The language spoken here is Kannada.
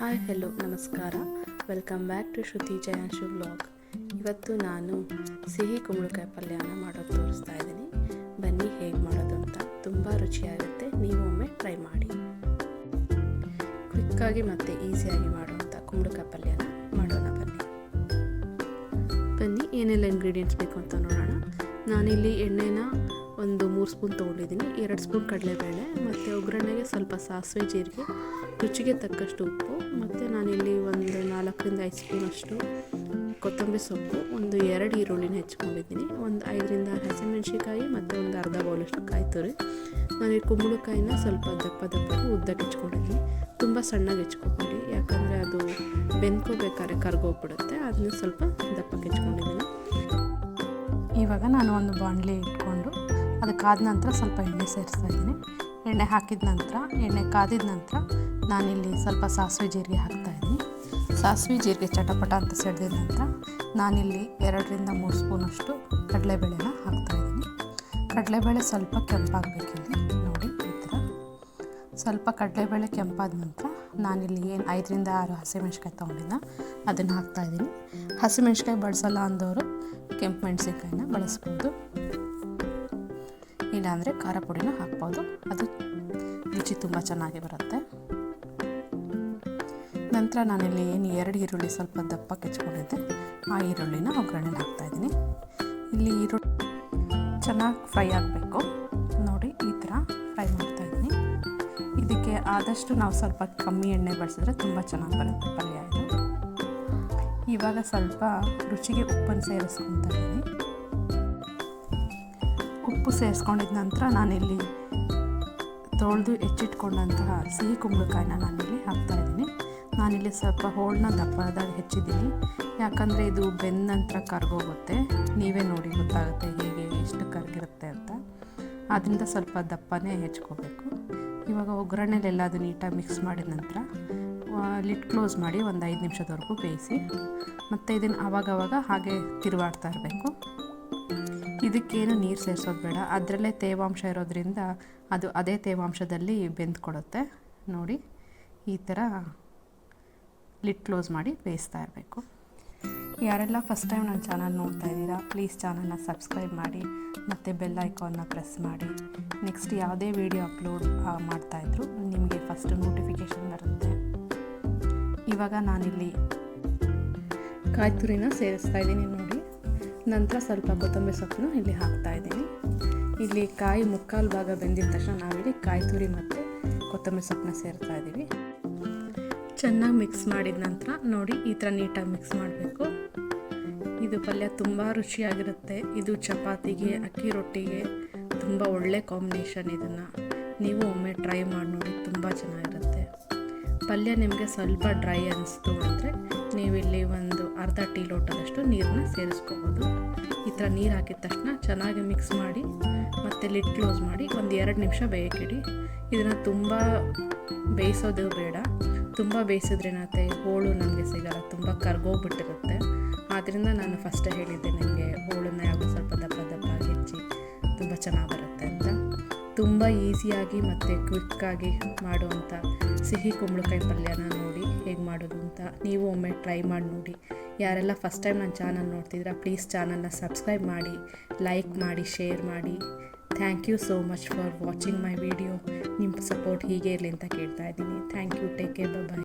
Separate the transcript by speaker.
Speaker 1: ಹಾಯ್ ಹೆಲೋ ನಮಸ್ಕಾರ. Welcome back to Shruti Jayanshu blog ಇವತ್ತು ನಾನು ಸಿಹಿ ಕುಂಬಳಕಾಯಿ ಪಲ್ಯನ ಮಾಡೋದು ತೋರಿಸ್ತಾ ಇದ್ದೀನಿ. ಬನ್ನಿ, ಹೇಗೆ ಮಾಡೋದು ಅಂತ. ತುಂಬ ರುಚಿಯಾಗುತ್ತೆ. ನೀವು ಒಮ್ಮೆ ಟ್ರೈ ಮಾಡಿ. ಕ್ವಿಕ್ಕಾಗಿ ಮತ್ತು ಈಸಿಯಾಗಿ ಮಾಡುವಂಥ ಕುಂಬಳಕಾಯಿ ಪಲ್ಯನ ಮಾಡೋಣ ಬನ್ನಿ. ಬನ್ನಿ, ಏನೆಲ್ಲ ಇಂಗ್ರೀಡಿಯೆಂಟ್ಸ್ ಬೇಕು ಅಂತ ನೋಡೋಣ. ನಾನಿಲ್ಲಿ ಎಣ್ಣೆನ ಒಂದು ಮೂರು ಸ್ಪೂನ್ ತೊಗೊಂಡಿದ್ದೀನಿ, ಎರಡು ಸ್ಪೂನ್ ಕಡಲೆಬೇಳೆ, ಮತ್ತು ಒಗ್ಗರಣೆಗೆ ಸ್ವಲ್ಪ ಸಾಸಿವೆ ಜೀರಿಗೆ, ರುಚಿಗೆ ತಕ್ಕಷ್ಟು ಉಪ್ಪು, ಮತ್ತು ನಾನಿಲ್ಲಿ ಒಂದು ನಾಲ್ಕರಿಂದ ಐದು ಸ್ಪೂನಷ್ಟು ಕೊತ್ತಂಬರಿ ಸೊಪ್ಪು, ಒಂದು ಎರಡು ಈರುಳ್ಳಿನ ಹೆಚ್ಕೊಂಡಿದ್ದೀನಿ, ಒಂದು ಐದರಿಂದ ಆರು ಮತ್ತು ಒಂದು ಅರ್ಧ ಬೌಲಷ್ಟು ಕಾಯಿ ತುರಿ. ನಾನು ಕುಂಬಳಕಾಯಿನ ಸ್ವಲ್ಪ ದಪ್ಪ ದಪ್ಪಗೆ ಉದ್ದಕ್ಕೆ ಹೆಚ್ಕೊಂಡಿದ್ದೀನಿ, ತುಂಬ ಸಣ್ಣಗೆ ಹೆಚ್ಕೊಬೇಡಿ, ಯಾಕಂದರೆ ಅದು ಬೆಂದ್ಕೋಬೇಕಾದ್ರೆ ಕರ್ಗೋಗ್ಬಿಡುತ್ತೆ, ಅದನ್ನ ಸ್ವಲ್ಪ ದಪ್ಪಕ್ಕೆ ಹೆಚ್ಕೊಂಡಿದ್ದೀನಿ.
Speaker 2: ಇವಾಗ ನಾನು ಒಂದು ಬಾಂಡ್ಲಿ ಇಟ್ಕೊಂಡು ಅದಕ್ಕಾದ ನಂತರ ಸ್ವಲ್ಪ ಎಣ್ಣೆ ಸೇರಿಸ್ತಾ ಇದ್ದೀನಿ. ಎಣ್ಣೆ ಹಾಕಿದ ನಂತರ, ಎಣ್ಣೆ ಕಾದಿದ ನಂತರ ನಾನಿಲ್ಲಿ ಸ್ವಲ್ಪ ಸಾಸಿವೆ ಜೀರಿಗೆ ಹಾಕ್ತಾ ಇದ್ದೀನಿ. ಸಾಸಿವೆ ಜೀರಿಗೆ ಚಟಪಟ ಅಂತ ಸೆಡ್ದಿದ ನಂತರ ನಾನಿಲ್ಲಿ ಎರಡರಿಂದ ಮೂರು ಸ್ಪೂನಷ್ಟು ಕಡಲೆಬೇಳೆನ ಹಾಕ್ತಾ ಇದ್ದೀನಿ. ಕಡಲೆಬೇಳೆ ಸ್ವಲ್ಪ ಕೆಂಪಾಗಬೇಕಿಲ್ಲಿ ನೋಡಿ, ಈ ಥರ. ಸ್ವಲ್ಪ ಕಡಲೆಬೇಳೆ ಕೆಂಪಾದ ನಂತರ ನಾನಿಲ್ಲಿ ಏನು ಐದರಿಂದ ಆರು ಹಸಿಮೆಣ್ಸಿಕಾಯಿ ತೊಗೊಂಡಿದ್ದ ಅದನ್ನು ಹಾಕ್ತಾಯಿದ್ದೀನಿ ಹಸಿಮೆಣ್ಸಿಕಾಯಿ ಬಳಸಲ್ಲ ಅಂದವರು ಕೆಂಪು ಮೆಣಸಿನ್ಕಾಯಿನ ಬಳಸ್ಬೋದು. ಇಲ್ಲಾಂದರೆ ಖಾರ ಪುಡಿನ ಹಾಕ್ಬೋದು. ಅದು ರುಚಿ ತುಂಬ ಚೆನ್ನಾಗಿ ಬರುತ್ತೆ. ನಂತರ ನಾನಿಲ್ಲಿ ಏನು ಎರಡು ಈರುಳ್ಳಿ ಸ್ವಲ್ಪ ದಪ್ಪ ಕೆಚ್ಕೊಂಡಿದ್ದೆ. ಆ ಈರುಳ್ಳಿನ ಹಾಕ್ತಾ ಹಾಕ್ತಾಯಿದ್ದೀನಿ ಇಲ್ಲಿ ಈರುಳ್ಳಿ ಚೆನ್ನಾಗಿ ಫ್ರೈ ಆಗಬೇಕು. ನೋಡಿ, ಈ ಥರ ಫ್ರೈ ಮಾಡ್ತಾಯಿದ್ದೀನಿ ಇದಕ್ಕೆ ಆದಷ್ಟು ನಾವು ಸ್ವಲ್ಪ ಕಮ್ಮಿ ಎಣ್ಣೆ ಬಳಸಿದ್ರೆ ತುಂಬ ಚೆನ್ನಾಗಿ ಬರುತ್ತೆ ಪಲ್ಯ ಇದು. ಇವಾಗ ಸ್ವಲ್ಪ ರುಚಿಗೆ ಉಪ್ಪನ್ನು ಸೇರಿಸ್ಕೊತಾ ಇದ್ದೀನಿ. ಉಪ್ಪು ಸೇರಿಸ್ಕೊಂಡಿದ ನಂತರ ನಾನಿಲ್ಲಿ ತೊಳೆದು ಹೆಚ್ಚಿಟ್ಕೊಂಡಂತಹ ಸಿಹಿ ಕುಂಬಳಕಾಯಿನ ನಾನಿಲ್ಲಿ ಹಾಕ್ತಾಯಿದ್ದೀನಿ ನಾನಿಲ್ಲಿ ಸ್ವಲ್ಪ ಹೋಳನ್ನ ದಪ್ಪದಾಗ ಹೆಚ್ಚಿದ್ದೀನಿ. ಯಾಕಂದರೆ ಇದು ಬೆಂದ ನಂತರ ಕರ್ಗೋಗುತ್ತೆ. ನೀವೇ ನೋಡಿ ಗೊತ್ತಾಗುತ್ತೆ ಹೇಗೆ ಎಷ್ಟು ಕರ್ಗಿರುತ್ತೆ ಅಂತ. ಅದರಿಂದ ಸ್ವಲ್ಪ ದಪ್ಪನೇ ಹೆಚ್ಕೋಬೇಕು. ಇವಾಗ ಒಗ್ಗರಣೆಲೆಲ್ಲ ಅದು ನೀಟಾಗಿ ಮಿಕ್ಸ್ ಮಾಡಿದ ನಂತರ ಲಿಡ್ ಕ್ಲೋಸ್ ಮಾಡಿ ಒಂದು ಐದು ನಿಮಿಷದವರೆಗೂ ಬೇಯಿಸಿ, ಮತ್ತು ಇದನ್ನು ಆವಾಗವಾಗ ಹಾಗೆ ತಿರುವಾಡ್ತಾ ಇರಬೇಕು. ಇದಕ್ಕೇನು ನೀರು ಸೇರಿಸೋದು ಬೇಡ. ಅದರಲ್ಲೇ ತೇವಾಂಶ ಇರೋದ್ರಿಂದ ಅದು ಅದೇ ತೇವಾಂಶದಲ್ಲಿ ಬೆಂದ್ಕೊಡುತ್ತೆ ನೋಡಿ, ಈ ಥರ ಲಿಟ್ ಕ್ಲೋಸ್ ಮಾಡಿ ಬೇಯಿಸ್ತಾ ಇರಬೇಕು. ಯಾರೆಲ್ಲ ಫಸ್ಟ್ ಟೈಮ್ ನನ್ನ ಚಾನಲ್ ನೋಡ್ತಾ ಇದ್ದೀರಾ, ಪ್ಲೀಸ್ ಚಾನಲ್ನ ಸಬ್ಸ್ಕ್ರೈಬ್ ಮಾಡಿ, ಮತ್ತು ಬೆಲ್ ಐಕಾನ್ನ ಪ್ರೆಸ್ ಮಾಡಿ. ನೆಕ್ಸ್ಟ್ ಯಾವುದೇ ವಿಡಿಯೋ ಅಪ್ಲೋಡ್ ಮಾಡ್ತಾಯಿದ್ರು ನಿಮಗೆ ಫಸ್ಟ್ ನೋಟಿಫಿಕೇಷನ್ ಬರುತ್ತೆ. ಇವಾಗ ನಾನಿಲ್ಲಿ
Speaker 1: ಕಾಯಿ ತುರಿನ ಸೇರಿಸ್ತಾ ಇದ್ದೀನಿ. ನಂತರ ಸ್ವಲ್ಪ ಕೊತ್ತಂಬರಿ ಸೊಪ್ಪನ್ನು ಇಲ್ಲಿ ಹಾಕ್ತಾ ಇದ್ದೀನಿ. ಇಲ್ಲಿ ಕಾಯಿ ಮುಕ್ಕಾಲು ಭಾಗ ಬೆಂದಿದ ತಕ್ಷಣ ನಾವಿಲ್ಲಿ ಕಾಯಿ ತುರಿ ಮತ್ತು ಕೊತ್ತಂಬರಿ ಸೊಪ್ಪನ್ನ ಸೇರ್ತಾ ಇದ್ದೀವಿ. ಚೆನ್ನಾಗಿ ಮಿಕ್ಸ್ ಮಾಡಿದ ನಂತರ ನೋಡಿ ಈ ಥರ ನೀಟಾಗಿ ಮಿಕ್ಸ್ ಮಾಡಬೇಕು. ಇದು ಪಲ್ಯ ತುಂಬ ರುಚಿಯಾಗಿರುತ್ತೆ. ಇದು ಚಪಾತಿಗೆ, ಅಕ್ಕಿ ರೊಟ್ಟಿಗೆ ತುಂಬ ಒಳ್ಳೆ ಕಾಂಬಿನೇಷನ್ ಇದನ್ನು. ನೀವು ಒಮ್ಮೆ ಟ್ರೈ ಮಾಡಿ ನೋಡಿ ತುಂಬ ಚೆನ್ನಾಗಿರುತ್ತೆ. ಪಲ್ಯ ನಿಮಗೆ ಸ್ವಲ್ಪ ಡ್ರೈ ಅನಿಸ್ತು ಅಂದರೆ ನೀವಿಲ್ಲಿ ಒಂದು ಅರ್ಧ ಟೀ ಲೋಟದಷ್ಟು ನೀರನ್ನ ಸೇರಿಸ್ಕೋಬೋದು. ಈ ಥರ ನೀರು ಹಾಕಿದ ತಕ್ಷಣ ಚೆನ್ನಾಗಿ ಮಿಕ್ಸ್ ಮಾಡಿ, ಮತ್ತು ಲಿಡ್ ಕ್ಲೋಸ್ ಮಾಡಿ ಒಂದು ಎರಡು ನಿಮಿಷ ಬೇಯಕ್ಕಿಡಿ ಇದನ್ನು ತುಂಬ ಬೇಯಿಸೋದು ಬೇಡ. ತುಂಬ ಬೇಯಿಸಿದ್ರೇನತ್ತೆ ಹೋಳು ನಮಗೆ ಸಿಗಲ್ಲ, ತುಂಬ ಕರ್ಗೋಗ್ಬಿಟ್ಟಿರುತ್ತೆ. ಆದ್ದರಿಂದ ನಾನು ಫಸ್ಟೇ ಹೇಳಿದ್ದೆ ನಿಮಗೆ ಹೋಳನ್ನ ಯಾವಾಗ ಸ್ವಲ್ಪ ದಪ್ಪ ದಪ್ಪ ಹೆಚ್ಚಿ ತುಂಬ ಚೆನ್ನಾಗಿ ಬರುತ್ತೆ ಅಂತ. ತುಂಬ ಈಸಿಯಾಗಿ ಮತ್ತು ಕ್ವಿಕ್ಕಾಗಿ ಮಾಡುವಂಥ ಸಿಹಿ ಕುಂಬಳಕಾಯಿ ಪಲ್ಯನ ನೋಡಿ. ಅಂತ ನೀವು ಒಮ್ಮೆ ಟ್ರೈ ಮಾಡಿ ನೋಡಿ. ಯಾರೆಲ್ಲ ಫಸ್ಟ್ ಟೈಮ್ ನನ್ನ ಚಾನಲ್ ನೋಡ್ತಿದ್ದೀರಾ ಪ್ಲೀಸ್ ಚಾನಲ್ನ ಸಬ್ಸ್ಕ್ರೈಬ್ ಮಾಡಿ ಲೈಕ್ ಮಾಡಿ ಶೇರ್ ಮಾಡಿ. Thank you so much for watching my video ನಿಮ್ಮ ಸಪೋರ್ಟ್ ಹೀಗೆ ಇರಲಿ ಅಂತ ಕೇಳ್ತಾ ಇದ್ದೀನಿ. Thank you take care bye